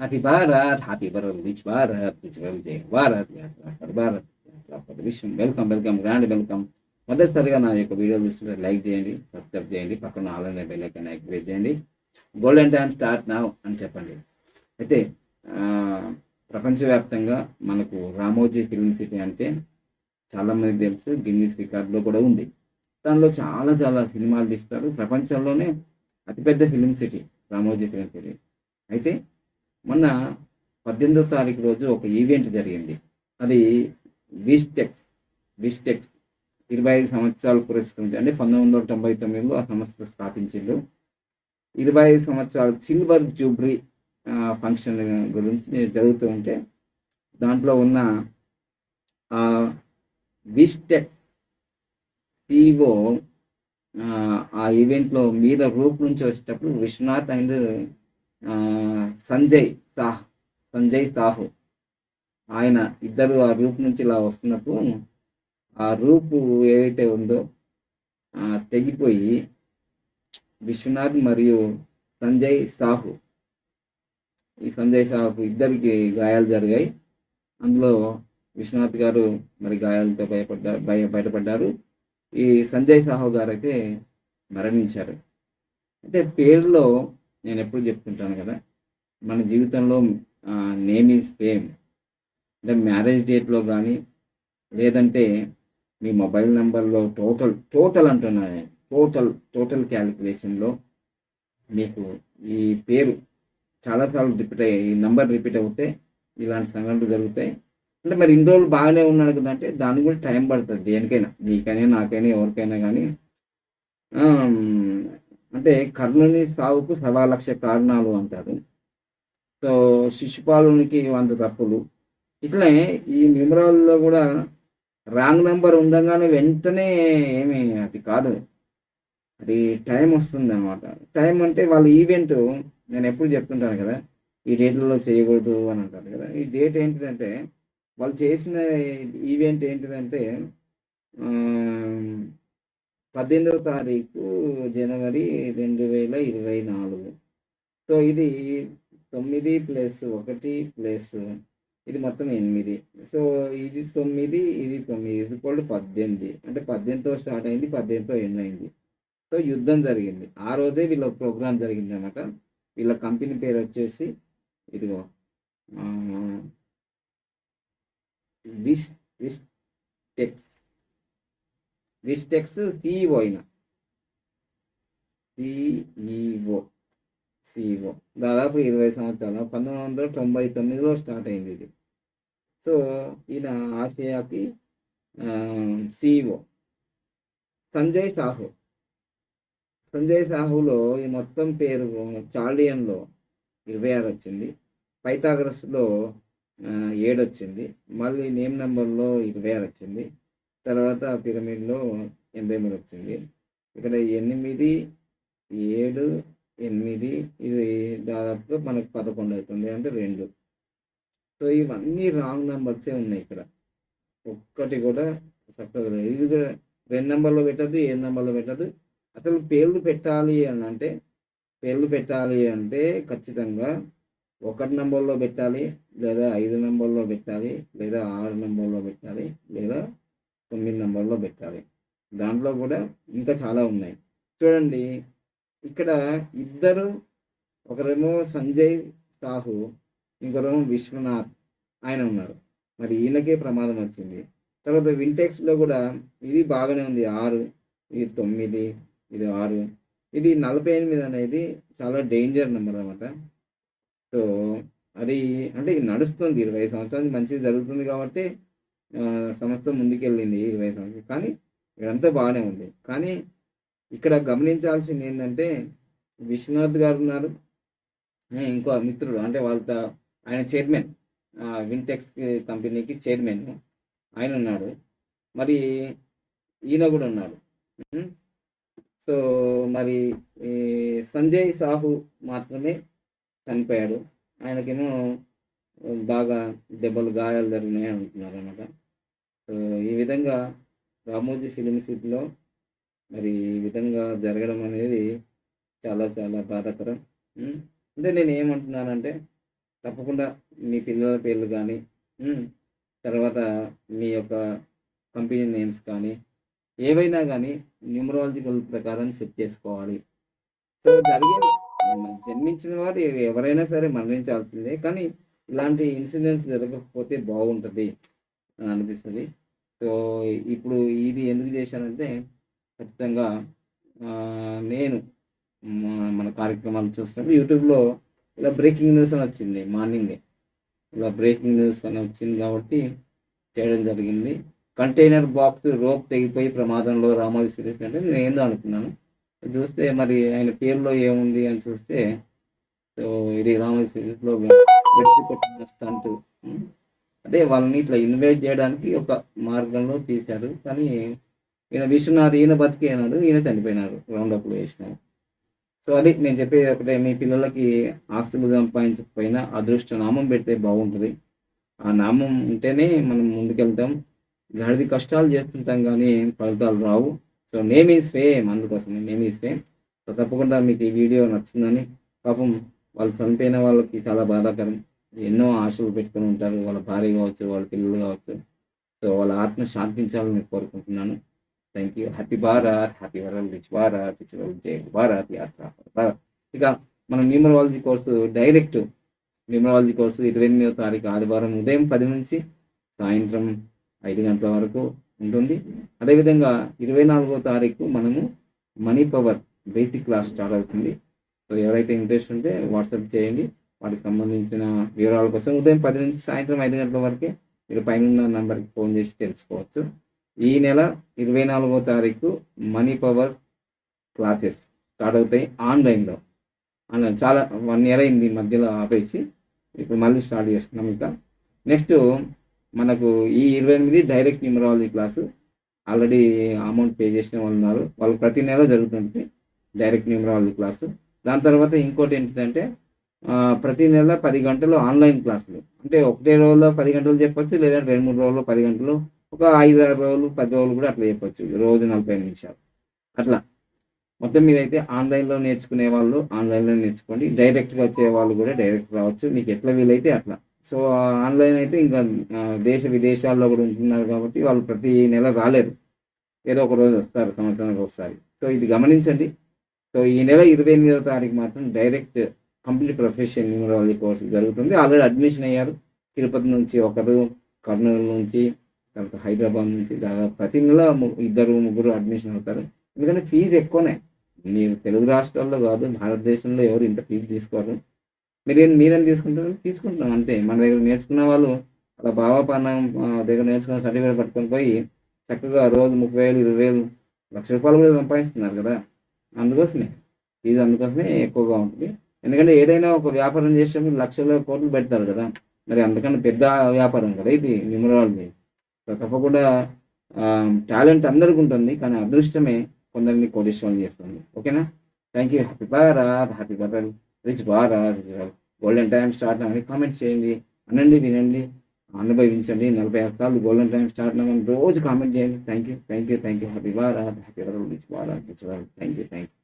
Happy Bharat happy Bharat rich Bharat rich wealthy Bharat యాత్ర భారత్ యాత్ర విశ్వం వెల్కమ్ వెల్కమ్ గ్రాండ్ వెల్కమ్ మొదటిసారిగా నా యొక్క వీడియో చూస్తుంటే లైక్ చేయండి సబ్స్క్రైబ్ చేయండి పక్కన ఆన్లైన్ బెల్ ఐకాన్ యాక్టివేట్ చేయండి. గోల్డెన్ టైం స్టార్ట్ నా అని చెప్పండి. అయితే ప్రపంచవ్యాప్తంగా మనకు రామోజీ ఫిల్మ్ సిటీ అంటే చాలామంది తెలుసు గిన్నీస్ రికార్డులో కూడా ఉంది. దానిలో చాలా చాలా సినిమాలు తీస్తారు. ప్రపంచంలోనే అతిపెద్ద film city Ramoji film city అయితే మొన్న పద్దెనిమిదో తారీఖు రోజు ఒక ఈవెంట్ జరిగింది. అది విస్టెక్స్ విస్టెక్స్ ఇరవై ఐదు సంవత్సరాలు పురస్కరించి అంటే పంతొమ్మిది వందల తొంభై తొమ్మిదిలో ఆ సంస్థ స్థాపించిండు ఇరవై ఐదు సంవత్సరాలు సిల్వర్ జూబ్రీ ఫంక్షన్ గురించి జరుగుతూ ఉంటే దాంట్లో ఉన్న విస్టెక్ సిఓ ఆ ఈవెంట్లో మీద రూప్ నుంచి వచ్చేటప్పుడు విశ్వనాథ్ అండ్ సంజయ్ సాహ్ సంజయ్ సాహు. ఆయన ఇద్దరు ఆ రూప్ నుంచి ఇలా వస్తున్నప్పుడు ఆ రూపు ఏదైతే ఉందో తెగిపోయి విశ్వనాథ్ మరియు సంజయ్ సాహు. ఈ సంజయ్ సాహుకు ఇద్దరికి గాయాలు జరిగాయి. అందులో విశ్వనాథ్ గారు మరి గాయాలతో భయపడ్డారు భయ బయటపడ్డారు. ఈ సంజయ్ సాహు గారు అయితే మరణించారు. అయితే పేరులో నేను ఎప్పుడు చెప్తుంటాను కదా మన జీవితంలో నేమ్ ఈజ్ ఫేమ్. అంటే మ్యారేజ్ డేట్లో కానీ లేదంటే మీ మొబైల్ నెంబర్లో టోటల్ టోటల్ అంటున్నాను టోటల్ టోటల్ క్యాలిక్యులేషన్లో మీకు ఈ పేరు చాలాసార్లు రిపీట్ అయ్యాయి. ఈ నెంబర్ రిపీట్ అవుతే ఇలాంటి సంఘటనలు జరుగుతాయి. అంటే మరి ఇన్ని రోజులు బాగానే ఉన్నాడు కదా అంటే దానికి కూడా టైం పడుతుంది దేనికైనా నీకైనా నాకైనా ఎవరికైనా కానీ అంటే కర్ణుని సావుకు సవా కారణాలు అంటారు. సో శిశుపాలునికి వంద తప్పులు. ఇట్లనే ఈ మెమరాల్లో కూడా రాంగ్ నెంబర్ ఉండగానే వెంటనే ఏమి అది కాదు. అది టైం వస్తుంది అనమాట టైం అంటే వాళ్ళ ఈవెంట్ నేను ఎప్పుడు చెప్తుంటాను కదా ఈ డేట్లలో చేయకూడదు అని అంటారు కదా. ఈ డేట్ ఏంటిదంటే వాళ్ళు చేసిన ఈవెంట్ ఏంటిదంటే పద్దెనిమిదవ తారీఖు జనవరి రెండు వేల ఇరవై నాలుగు. సో ఇది తొమ్మిది ప్లస్ ఒకటి ప్లస్ ఇది మొత్తం ఎనిమిది. సో ఇది తొమ్మిది ఇది తొమ్మిది ఇది కూడా పద్దెనిమిది. అంటే పద్దెనిమిదితో స్టార్ట్ అయింది పద్దెనిమిదితో ఎండ్ అయింది. సో యుద్ధం జరిగింది. ఆ రోజే వీళ్ళ ప్రోగ్రామ్ జరిగింది అనమాట వీళ్ళ కంపెనీ పేరు వచ్చేసి ఇదిగో విస్ విస్ టెక్స్ విస్టెక్స్ సిఇఓ అయిన సిఇఓ సిఇఓ దాదాపు ఇరవై సంవత్సరాలు. పంతొమ్మిది వందల తొంభై తొమ్మిదిలో స్టార్ట్ అయింది ఇది. సో ఈయన ఆసియాకి సిఇఓ సంజయ్ సాహు. సంజయ్ సాహులో ఈ మొత్తం పేరు చార్లియన్లో ఇరవై ఆరు వచ్చింది. పైథాగరస్లో ఏడు వచ్చింది. మళ్ళీ నేమ్ నెంబర్లో ఇరవై ఆరు వచ్చింది. తర్వాత పిరమిడ్లో ఎనభై మూడు వచ్చింది. ఇక్కడ ఎనిమిది ఏడు ఎనిమిది ఇది దాదాపుగా మనకు పదకొండు అవుతుంది అంటే రెండు. సో ఇవన్నీ రాంగ్ నెంబర్సే ఉన్నాయి ఇక్కడ. ఒక్కటి కూడా చక్కగా లేదు. ఇది కూడా రెండు నెంబర్లో పెట్టద్దు ఏడు నెంబర్లో పెట్టద్దు. అసలు పేర్లు పెట్టాలి అని అంటే పేర్లు పెట్టాలి అంటే ఖచ్చితంగా ఒకటి నెంబర్లో పెట్టాలి లేదా ఐదు నెంబర్లో పెట్టాలి లేదా ఆరు నెంబర్లో పెట్టాలి లేదా తొమ్మిది నెంబర్లో పెట్టాలి. దాంట్లో కూడా ఇంకా చాలా ఉన్నాయి. చూడండి ఇక్కడ ఇద్దరు ఒకరేమో సంజయ్ సాహు ఇంకొకరేమో విశ్వనాథ్ ఆయన ఉన్నారు. మరి ఈయనకే ప్రమాదం వచ్చింది. తర్వాత వింటెక్స్లో కూడా ఇది బాగానే ఉంది. ఆరు ఇది తొమ్మిది ఇది ఆరు. ఇది నలభై ఎనిమిది అనేది చాలా డేంజర్ నెంబర్ అనమాట సో అది అంటే ఇది నడుస్తుంది. ఇరవై సంవత్సరాలు మంచిది జరుగుతుంది కాబట్టి సంస్థ ముందుకెళ్ళింది ఇరవై సంవత్సరాలు. కానీ ఇదంతా బాగానే ఉంది. కానీ ఇక్కడ గమనించాల్సింది ఏంటంటే విశ్వనాథ్ గారు ఉన్నారు. ఆ, ఇంకో మిత్రుడు అంటే వాళ్ళ ఆయన చైర్మన్ వింటెక్స్ కంపెనీకి చైర్మన్ ఆయన ఉన్నాడు. మరి ఈయన కూడా ఉన్నాడు. సో మరి ఈ సంజయ్ సాహు మాత్రమే చనిపోయాడు. ఆయనకేమో బాగా దెబ్బలు గాయాలు జరిగినాయి అంటున్నారు అనమాట ఈ విధంగా రామోజీ ఫిలిం సిటీలో మరి ఈ విధంగా జరగడం అనేది చాలా చాలా బాధాకరం. అంటే నేను ఏమంటున్నానంటే తప్పకుండా మీ పిల్లల పేర్లు కానీ తర్వాత మీ యొక్క కంపెనీ నేమ్స్ కానీ ఏవైనా కానీ న్యూమరాలజికల్ ప్రకారం సెట్ చేసుకోవాలి. సో జరిగే జన్మించిన వారు ఎవరైనా సరే మరణించాల్సిందే కానీ ఇలాంటి ఇన్సిడెంట్స్ జరగకపోతే బాగుంటుంది అని అనిపిస్తుంది. సో ఇప్పుడు ఇది ఎందుకు చేశానంటే ఖచ్చితంగా నేను మన కార్యక్రమాలు చూస్తున్నప్పుడు యూట్యూబ్లో ఇలా బ్రేకింగ్ న్యూస్ అని వచ్చింది మార్నింగే. ఇలా బ్రేకింగ్ న్యూస్ అని వచ్చింది కాబట్టి చేయడం జరిగింది. కంటైనర్ బాక్స్ రోప్ తెగిపోయి ప్రమాదంలో రామోజీ సురేష్ అంటే నేను ఏందో అనుకున్నాను. చూస్తే మరి ఆయన పేరులో ఏముంది అని చూస్తే సో ఇది రామోజీ సురేష్లో వెట్టి కొట్టిన స్టంట్. అదే వాళ్ళని ఇట్లా ఇన్వైట్ చేయడానికి ఒక మార్గంలో తీశారు. కానీ ఈయన విశ్వనాథ్ ఈయన బతికేనాడు అన్నాడు ఈయన చనిపోయినారు రౌండ్ అప్లో వేసినారు సో అది నేను చెప్పేది ఒకటే మీ పిల్లలకి ఆస్తులు సంపాదించకపోయినా అదృష్ట నామం పెడితే బాగుంటుంది. ఆ నామం ఉంటేనే మనం ముందుకెళ్తాం. గడిది కష్టాలు చేస్తుంటాం కానీ ఫలితాలు రావు. సో నేమ్ ఈజ్ ఫేమ్ అందుకోసం నేమ్ ఈజ్ ఫేమ్ సో తప్పకుండా మీకు ఈ వీడియో నచ్చిందని పాపం వాళ్ళు చనిపోయిన వాళ్ళకి చాలా బాధాకరం. ఎన్నో ఆశలు పెట్టుకొని ఉంటారు. వాళ్ళ భార్య కావచ్చు వాళ్ళ పిల్లలు కావచ్చు. సో వాళ్ళ ఆత్మ శాంతించాలని కోరుకుంటున్నాను. Thank you happy Bharat happy world rich Bharat rich world జై భారత్ యాత్ర భారత్ ఇక మన numerology course direct numerology course ఇరవై ఎనిమిదో తారీఖు ఆదివారం ఉదయం పది నుంచి సాయంత్రం ఐదు గంటల వరకు ఉంటుంది. అదేవిధంగా ఇరవై నాలుగో తారీఖు మనము money power basic class start అవుతుంది. సో ఎవరైతే ఇంట్రెస్ట్ ఉంటే వాట్సాప్ చేయండి. వాటికి సంబంధించిన వివరాల కోసం ఉదయం పది నుంచి సాయంత్రం ఐదు గంటల వరకే మీరు పైన నంబర్కి ఫోన్ చేసి తెలుసుకోవచ్చు. ఈ నెల ఇరవై నాలుగో తారీఖు మనీ పవర్ క్లాసెస్ స్టార్ట్ అవుతాయి ఆన్లైన్లో. ఆన్లైన్ చాలా వన్ ఇయర్ అయింది మధ్యలో ఆపేసి ఇప్పుడు మళ్ళీ స్టార్ట్ చేస్తున్నాం ఇంకా. నెక్స్ట్ మనకు ఈ ఇరవై ఎనిమిది direct numerology class already amount pay చేసిన వాళ్ళు ఉన్నారు. వాళ్ళు ప్రతి నెల జరుగుతుంది డైరెక్ట్ న్యూమరాలజీ క్లాసు. దాని తర్వాత ఇంకోటి ఏంటంటే ప్రతి నెల పది గంటలు ఆన్లైన్ క్లాసులు. అంటే ఒకటే రోజులో పది గంటలు చెప్పొచ్చు లేదంటే రెండు మూడు రోజులు పది గంటలు. ఒక ఐదు ఆరు రోజులు పది రోజులు కూడా అట్లా చెప్పొచ్చు రోజు నలభై నిమిషాలు. అట్లా. మొత్తం మీద అయితే ఆన్లైన్లో నేర్చుకునే వాళ్ళు ఆన్లైన్లో నేర్చుకోండి. డైరెక్ట్గా వచ్చే వాళ్ళు కూడా డైరెక్ట్ రావచ్చు. మీకు ఎట్లా వీలైతే అట్లా. సో ఆన్లైన్ అయితే ఇంకా దేశ విదేశాల్లో కూడా ఉంటున్నారు కాబట్టి వాళ్ళు ప్రతి నెల రాలేరు. ఏదో ఒక రోజు వస్తారు సంవత్సరానికి ఒకసారి. సో ఇది గమనించండి. సో ఈ నెల ఇరవై ఎనిమిదవ తారీఖు మాత్రం direct complete profession numerology course జరుగుతుంది. ఆల్రెడీ అడ్మిషన్ అయ్యారు. తిరుపతి నుంచి ఒకరు కర్నూలు నుంచి తర్వాత హైదరాబాద్ నుంచి దాదాపు ప్రతి నెల ఇద్దరు ముగ్గురు అడ్మిషన్ అవుతారు. ఎందుకంటే ఫీజు ఎక్కువనే. మీరు తెలుగు రాష్ట్రాల్లో కాదు భారతదేశంలో ఎవరు ఇంత ఫీజు తీసుకోరు. మీరేం మీరేం తీసుకుంటారు? తీసుకుంటాం అంతే. మన దగ్గర నేర్చుకున్న వాళ్ళు అలా బాబాపానం దగ్గర నేర్చుకున్న సర్టిఫికేట్ పట్టుకొని పోయి చక్కగా రోజు ముప్పై వేలు ఇరవై వేలు లక్ష రూపాయలు కూడా సంపాదిస్తున్నారు కదా. అందుకోసమే. ఫీజు అందుకోసమే ఎక్కువగా ఉంటుంది. ఎందుకంటే ఏదైనా ఒక వ్యాపారం చేసేటప్పుడు లక్షల కోట్లు పెడతారు కదా. మరి అందుకని పెద్ద వ్యాపారం కదా ఇది న్యూమరాలజీ. తప్పకుండా టాలెంట్ అందరికి ఉంటుంది కానీ అదృష్టమే కొందరిని కోటీశ్వరం చేస్తుంది. ఓకేనా? Thank you happy Bharat happy Bharat rich Bharat golden time start అని కామెంట్ చేయండి అనండి వినండి అనుభవించండి నలభై ఐదు సార్లు గోల్డెన్ టైం స్టార్ట్ అవ్వని రోజు కామెంట్ చేయండి. Thank you thank you thank you happy Bharat happy Bharat rich Bharat rich Bharat. Thank you thank you